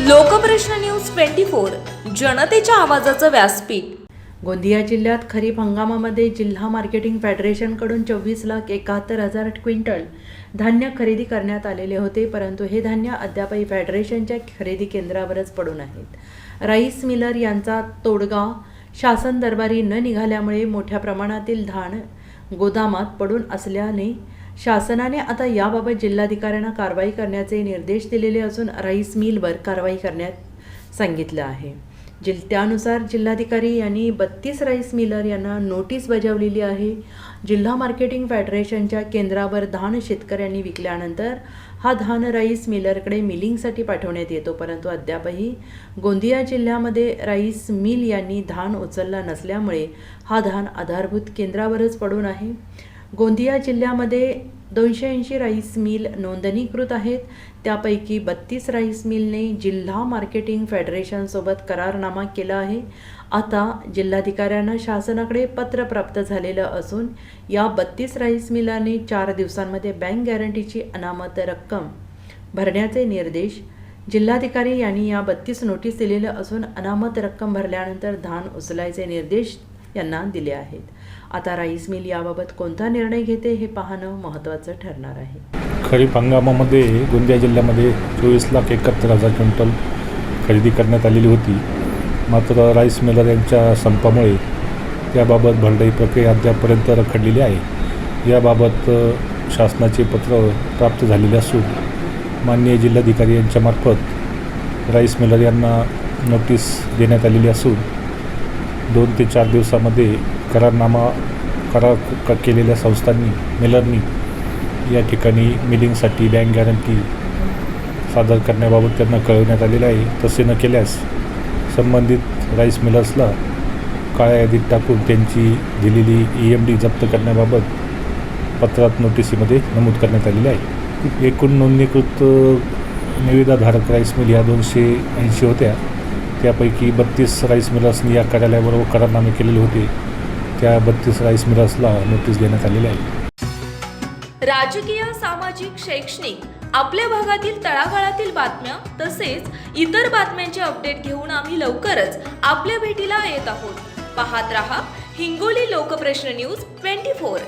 Lokprashna news twenty four जनतेच्या आवाजाचं व्यासपीठ. गोंदिया जिल्ह्यात खरीप हंगामामध्ये जिल्हा मार्केटिंग फेडरेशनकडून चोवीस लाख एकाहत्तर हजार क्विंटल धान्य खरेदी करण्यात आलेले होते परंतु हे धान्य अद्यापही फेडरेशनच्या खरेदी केंद्रावरच पडून आहेत. राईस मिलर यांचा तोडगा शासन दरबारी न निघाल्यामुळे मोठ्या प्रमाणातील धान गोदामात पडून असल्याने शासनाने आता याबाबत जिल्हाधिकाऱ्यांना कारवाई करण्याचे निर्देश दिलेले असून राईस मिलवर कारवाई करण्यात सांगितलं आहे. जिल त्यानुसार जिल्हाधिकारी यांनी बत्तीस राईस मिलर यांना नोटीस बजावलेली आहे. जिल्हा मार्केटिंग फेडरेशनच्या केंद्रावर धान शेतकऱ्यांनी विकल्यानंतर हा धान राईस मिलरकडे मिलिंगसाठी पाठवण्यात येतो. परंतु अद्यापही गोंदिया जिल्ह्यामध्ये राईस मिल यांनी धान उचलला नसल्यामुळे हा धान आधारभूत केंद्रावरच पडून आहे. गोंदिया जिल्ह्यामध्ये दोनशे ऐंशी राईस मिल नोंदणीकृत आहेत. त्यापैकी बत्तीस राईस मिलने जिल्हा मार्केटिंग फेडरेशनसोबत करारनामा केला आहे. आता जिल्हाधिकाऱ्यांना शासनाकडे पत्र प्राप्त झालेलं असून या बत्तीस राईस मिलाने चार दिवसांमध्ये बँक गॅरंटीची अनामत रक्कम भरण्याचे निर्देश जिल्हाधिकारी यांनी या बत्तीस नोटीस दिलेल्या असून अनामत रक्कम भरल्यानंतर धान उचलायचे निर्देश यांना दिले आहेत. आता राईस मिल याबाबत कोणता निर्णय घेते हे पाहणं महत्त्वाचं ठरणार आहे. खरीप हंगामामध्ये गोंदिया जिल्ह्यामध्ये चोवीस लाख एकाहत्तर हजार क्विंटल खरेदी करण्यात आलेली होती. मात्र राईस मिलर यांच्या संपामुळे त्याबाबत भरडाई प्रक्रिया अद्यापपर्यंत रखडलेली आहे. याबाबत शासनाचे पत्र प्राप्त झालेले असून माननीय जिल्हाधिकारी यांच्यामार्फत राईस मिलर यांना नोटीस देण्यात आलेली असून दोन ते चार दिवसामध्ये करारनामा करार क केलेल्या संस्थांनी मिलरनी या ठिकाणी मिलिंगसाठी बँक गॅरंटी सादर करण्याबाबत त्यांना कळवण्यात आलेलं आहे. तसे न केल्यास संबंधित राईस मिलर्सला काळ्या यादीत टाकून त्यांची दिलेली ई एम डी जप्त करण्याबाबत पत्रात नोटिसीमध्ये नमूद करण्यात आलेलं आहे. एकूण नोंदणीकृत निविदाधारक राईस मिल ह्या दोनशे ऐंशी होत्या. त्यापैकी बत्तीस राईस मिलर्सनी या कार्यालयाबरोबर करारनामे केलेले होते. त्या बत्तीस राईस मिलर्सला नोटीस देण्यात आलेली आहे. राजकीय सामाजिक शैक्षणिक आपल्या भागातील तळागाळातील बातम्या तसेच इतर बातम्यांचे अपडेट घेऊन आम्ही लवकरच आपल्या भेटीला येत आहोत. पाहत रहा Hingoli Lokprashna news twenty four.